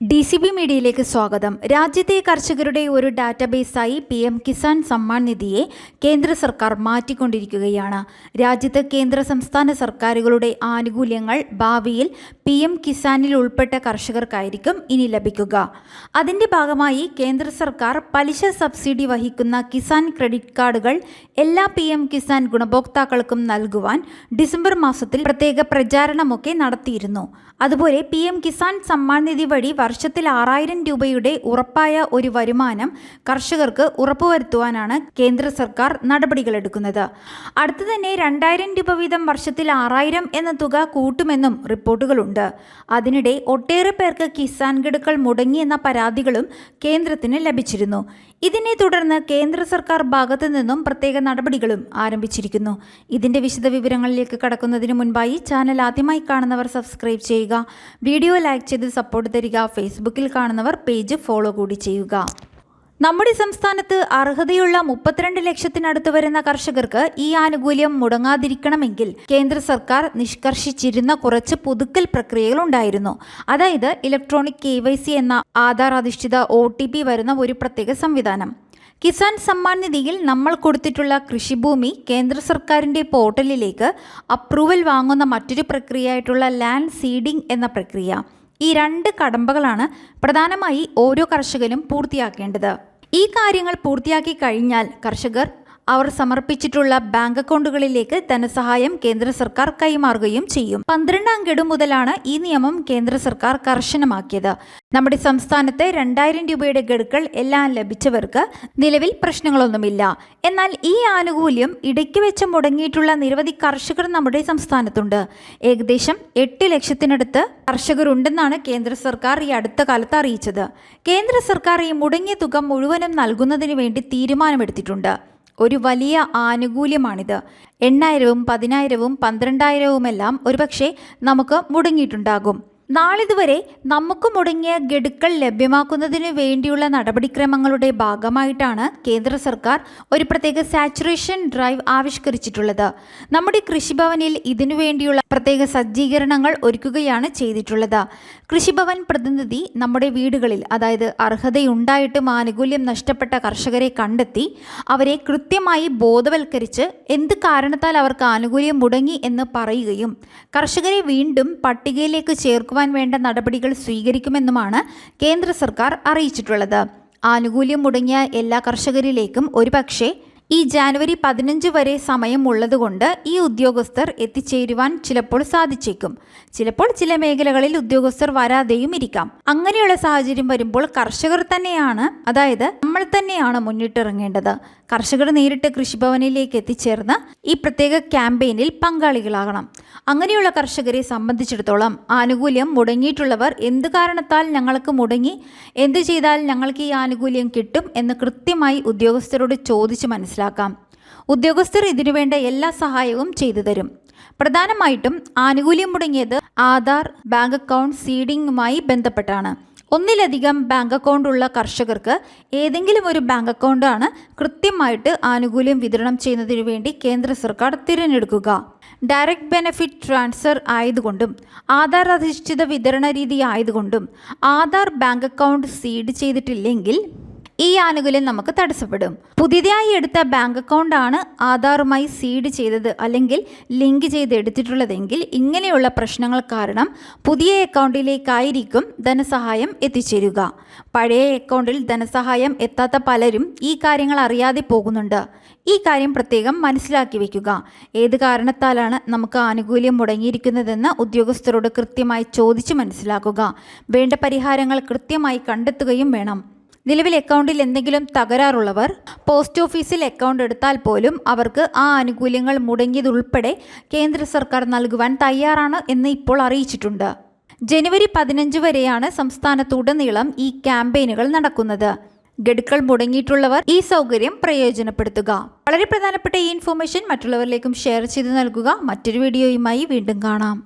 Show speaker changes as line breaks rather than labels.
D C B മീഡിയയിലേക്ക് സ്വാഗതം. രാജ്യത്തെ കർഷകരുടെ ഒരു ഡാറ്റാബേസായി പി എം കിസാൻ സമ്മാൻ നിധിയെ കേന്ദ്ര സർക്കാർ മാറ്റിക്കൊണ്ടിരിക്കുകയാണ്. രാജ്യത്ത് കേന്ദ്ര സംസ്ഥാന സർക്കാരുകളുടെ ആനുകൂല്യങ്ങൾ ഭാവിയിൽ പി എം കിസാനിൽ ഉൾപ്പെട്ട കർഷകർക്കായിരിക്കും ഇനി ലഭിക്കുക. അതിന്റെ ഭാഗമായി കേന്ദ്ര സർക്കാർ പലിശ സബ്സിഡി വഹിക്കുന്ന കിസാൻ ക്രെഡിറ്റ് കാർഡുകൾ എല്ലാ പി എം കിസാൻ ഗുണഭോക്താക്കൾക്കും നൽകുവാൻ ഡിസംബർ മാസത്തിൽ പ്രത്യേക പ്രചാരണമൊക്കെ നടത്തിയിരുന്നു. അതുപോലെ പി എം കിസാൻ സമ്മാൻ നിധി വഴി വർഷത്തിൽ ആറായിരം രൂപയുടെ ഉറപ്പായ ഒരു വരുമാനം കർഷകർക്ക് ഉറപ്പുവരുത്തുവാനാണ് കേന്ദ്ര സർക്കാർ നടപടികളെടുക്കുന്നത്. അടുത്തു തന്നെ രണ്ടായിരം രൂപ വീതം വർഷത്തിൽ ആറായിരം എന്ന തുക കൂട്ടുമെന്നും റിപ്പോർട്ടുകളുണ്ട്. അതിനിടെ ഒട്ടേറെ പേർക്ക് കിസാൻ ഗഡുക്കൾ മുടങ്ങിയെന്ന പരാതികളും കേന്ദ്രത്തിന് ലഭിച്ചിരുന്നു. ഇതിനെ തുടർന്ന് കേന്ദ്ര സർക്കാർ ഭാഗത്തു നിന്നും പ്രത്യേക നടപടികളും ആരംഭിച്ചിരിക്കുന്നു. ഇതിന്റെ വിശദവിവരങ്ങളിലേക്ക് കടക്കുന്നതിന് മുൻപായി ചാനൽ ആദ്യമായി കാണുന്നവർ സബ്സ്ക്രൈബ് ചെയ്യുക. വീഡിയോ ലൈക്ക് ചെയ്ത് സപ്പോർട്ട് തരിക. ഫേസ്ബുക്കിൽ കാണുന്നവർ പേജ് ഫോളോ കൂടി ചെയ്യുക. നമ്മുടെ സംസ്ഥാനത്ത് അർഹതയുള്ള മുപ്പത്തിരണ്ട് ലക്ഷത്തിനടുത്ത് വരുന്ന കർഷകർക്ക് ഈ ആനുകൂല്യം മുടങ്ങാതിരിക്കണമെങ്കിൽ കേന്ദ്ര സർക്കാർ നിഷ്കർഷിച്ചിരുന്ന കുറച്ച് പുതുക്കൽ പ്രക്രിയകൾ ഉണ്ടായിരുന്നു അതായത് ഇലക്ട്രോണിക് കെ എന്ന ആധാർ അധിഷ്ഠിത ഒ വരുന്ന ഒരു പ്രത്യേക സംവിധാനം. കിസാൻ സമ്മാൻ നിധിയിൽ നമ്മൾ കൊടുത്തിട്ടുള്ള കൃഷിഭൂമി കേന്ദ്ര സർക്കാരിന്റെ പോർട്ടലിലേക്ക് അപ്രൂവൽ വാങ്ങുന്ന മറ്റൊരു പ്രക്രിയയായിട്ടുള്ള ലാൻഡ് സീഡിംഗ് എന്ന പ്രക്രിയ. ഈ രണ്ട് കടമ്പകളാണ് പ്രധാനമായി ഓരോ കർഷകനും പൂർത്തിയാക്കേണ്ടത്. ഈ കാര്യങ്ങൾ പൂർത്തിയാക്കി കഴിഞ്ഞാൽ കർഷകർ അവർ സമർപ്പിച്ചിട്ടുള്ള ബാങ്ക് അക്കൗണ്ടുകളിലേക്ക് ധനസഹായം കേന്ദ്ര സർക്കാർ കൈമാറുകയും ചെയ്യും. പന്ത്രണ്ടാം ഗഡു മുതലാണ് ഈ നിയമം കേന്ദ്ര സർക്കാർ കർശനമാക്കിയത്. നമ്മുടെ സംസ്ഥാനത്ത് രണ്ടായിരം രൂപയുടെ ഗഡുക്കൾ എല്ലാം ലഭിച്ചവർക്ക് നിലവിൽ പ്രശ്നങ്ങളൊന്നുമില്ല. എന്നാൽ ഈ ആനുകൂല്യം ഇടയ്ക്ക് വെച്ച് മുടങ്ങിയിട്ടുള്ള നിരവധി കർഷകർ നമ്മുടെ സംസ്ഥാനത്തുണ്ട്. ഏകദേശം എട്ട് ലക്ഷത്തിനടുത്ത് കർഷകരുണ്ടെന്നാണ് കേന്ദ്ര സർക്കാർ ഈ അടുത്ത കാലത്ത് അറിയിച്ചത്. കേന്ദ്ര സർക്കാർ ഈ മുടങ്ങിയ തുക മുഴുവനും നൽകുന്നതിന് വേണ്ടി തീരുമാനമെടുത്തിട്ടുണ്ട്. ഒരു വലിയ ആനുകൂല്യമാണിത്. എണ്ണായിരവും പതിനായിരവും പന്ത്രണ്ടായിരവുമെല്ലാം ഒരുപക്ഷെ നമുക്ക് മുടങ്ങിയിട്ടുണ്ടാകും. നാളിതുവരെ നമുക്ക് മുടങ്ങിയ ഗഡുക്കൾ ലഭ്യമാക്കുന്നതിന് വേണ്ടിയുള്ള നടപടിക്രമങ്ങളുടെ ഭാഗമായിട്ടാണ് കേന്ദ്ര സർക്കാർ ഒരു പ്രത്യേക സാച്ചുറേഷൻ ഡ്രൈവ് ആവിഷ്കരിച്ചിട്ടുള്ളത്. നമ്മുടെ കൃഷിഭവനിൽ ഇതിനു വേണ്ടിയുള്ള പ്രത്യേക സജ്ജീകരണങ്ങൾ ഒരുക്കുകയാണ് ചെയ്തിട്ടുള്ളത്. കൃഷിഭവൻ പ്രതിനിധി നമ്മുടെ വീടുകളിൽ അതായത് അർഹതയുണ്ടായിട്ടും ആനുകൂല്യം നഷ്ടപ്പെട്ട കർഷകരെ കണ്ടെത്തി അവരെ കൃത്യമായി ബോധവൽക്കരിച്ച് എന്ത് കാരണത്താൽ അവർക്ക് ആനുകൂല്യം മുടങ്ങി എന്ന് പറയുകയും കർഷകരെ വീണ്ടും പട്ടികയിലേക്ക് ചേർക്കുവാൻ വേണ്ട നടപടികൾ സ്വീകരിക്കുമെന്നുമാണ് കേന്ദ്ര സർക്കാർ അറിയിച്ചിട്ടുള്ളത്. ആനുകൂല്യം മുടങ്ങിയ എല്ലാ കർഷകരിലേക്കും ഒരുപക്ഷെ ഈ ജാനുവരി പതിനഞ്ച് വരെ സമയം ഉള്ളതുകൊണ്ട് ഈ ഉദ്യോഗസ്ഥർ എത്തിച്ചേരുവാൻ ചിലപ്പോൾ സാധിച്ചേക്കും. ചിലപ്പോൾ ചില മേഖലകളിൽ ഉദ്യോഗസ്ഥർ വരാതെയും ഇരിക്കാം. അങ്ങനെയുള്ള സാഹചര്യം വരുമ്പോൾ കർഷകർ തന്നെയാണ് അതായത് നമ്മൾ തന്നെയാണ് മുന്നിട്ടിറങ്ങേണ്ടത്. കർഷകർ നേരിട്ട് കൃഷിഭവനിലേക്ക് എത്തിച്ചേർന്ന് ഈ പ്രത്യേക ക്യാമ്പയിനിൽ പങ്കാളികളാകണം. അങ്ങനെയുള്ള കർഷകരെ സംബന്ധിച്ചിടത്തോളം ആനുകൂല്യം മുടങ്ങിയിട്ടുള്ളവർ എന്ത് കാരണത്താൽ ഞങ്ങൾക്ക് മുടങ്ങി എന്ത് ചെയ്താൽ ഞങ്ങൾക്ക് ഈ ആനുകൂല്യം കിട്ടും എന്ന് കൃത്യമായി ഉദ്യോഗസ്ഥരോട് ചോദിച്ച് മനസ്സിലാക്കാം ഉദ്യോഗസ്ഥർ ഇതിനുവേണ്ട എല്ലാ സഹായവും ചെയ്തു തരും. പ്രധാനമായിട്ടും ആനുകൂല്യം മുടങ്ങിയത് ആധാർ ബാങ്ക് അക്കൗണ്ട് സീഡിങ്ങുമായി ബന്ധപ്പെട്ടാണ്. ഒന്നിലധികം ബാങ്ക് അക്കൗണ്ട് ഉള്ള കർഷകർക്ക് ഏതെങ്കിലും ഒരു ബാങ്ക് അക്കൗണ്ടാണ് കൃത്യമായിട്ട് ആനുകൂല്യം വിതരണം ചെയ്യുന്നതിനു വേണ്ടി കേന്ദ്ര സർക്കാർ തിരഞ്ഞെടുക്കുക. ഡയറക്റ്റ് ബെനഫിറ്റ് ട്രാൻസ്ഫർ ആയതുകൊണ്ടും ആധാർ അധിഷ്ഠിത വിതരണ രീതി ആയതുകൊണ്ടും ആധാർ ബാങ്ക് അക്കൗണ്ട് സീഡ് ചെയ്തിട്ടില്ലെങ്കിൽ ഈ ആനുകൂല്യം നമുക്ക് തടസ്സപ്പെടും. പുതിയതായി എടുത്ത ബാങ്ക് അക്കൗണ്ടാണ് ആധാറുമായി സീഡ് ചെയ്തത് അല്ലെങ്കിൽ ലിങ്ക് ചെയ്ത് എടുത്തിട്ടുള്ളതെങ്കിൽ ഇങ്ങനെയുള്ള പ്രശ്നങ്ങൾ കാരണം പുതിയ അക്കൗണ്ടിലേക്കായിരിക്കും ധനസഹായം എത്തിച്ചേരുക. പഴയ അക്കൗണ്ടിൽ ധനസഹായം എത്താത്ത പലരും ഈ കാര്യങ്ങൾ അറിയാതെ പോകുന്നുണ്ട്. ഈ കാര്യം പ്രത്യേകം മനസ്സിലാക്കി വയ്ക്കുക ഏത് കാരണത്താലാണ് നമുക്ക് ആനുകൂല്യം മുടങ്ങിയിരിക്കുന്നതെന്ന് ഉദ്യോഗസ്ഥരോട് കൃത്യമായി ചോദിച്ചു മനസ്സിലാക്കുക. വേണ്ട പരിഹാരങ്ങൾ കൃത്യമായി കണ്ടെത്തുകയും വേണം. നിലവിൽ അക്കൗണ്ടിൽ എന്തെങ്കിലും തകരാറുള്ളവർ പോസ്റ്റ് ഓഫീസിൽ അക്കൗണ്ട് എടുത്താൽ പോലും അവർക്ക് ആ ആനുകൂല്യങ്ങൾ മുടങ്ങിയതുൾപ്പെടെ കേന്ദ്ര സർക്കാർ നൽകുവാൻ തയ്യാറാണ് എന്ന് ഇപ്പോൾ അറിയിച്ചിട്ടുണ്ട്. ജനുവരി പതിനഞ്ച് വരെയാണ് സംസ്ഥാനത്തുടനീളം ഈ ക്യാമ്പയിനുകൾ നടക്കുന്നത്. ഗഡുക്കൾ മുടങ്ങിയിട്ടുള്ളവർ ഈ സൗകര്യം പ്രയോജനപ്പെടുത്തുക. വളരെ പ്രധാനപ്പെട്ട ഈ ഇൻഫോർമേഷൻ മറ്റുള്ളവരിലേക്കും ഷെയർ ചെയ്ത് നൽകുക. മറ്റൊരു വീഡിയോയുമായി വീണ്ടും കാണാം.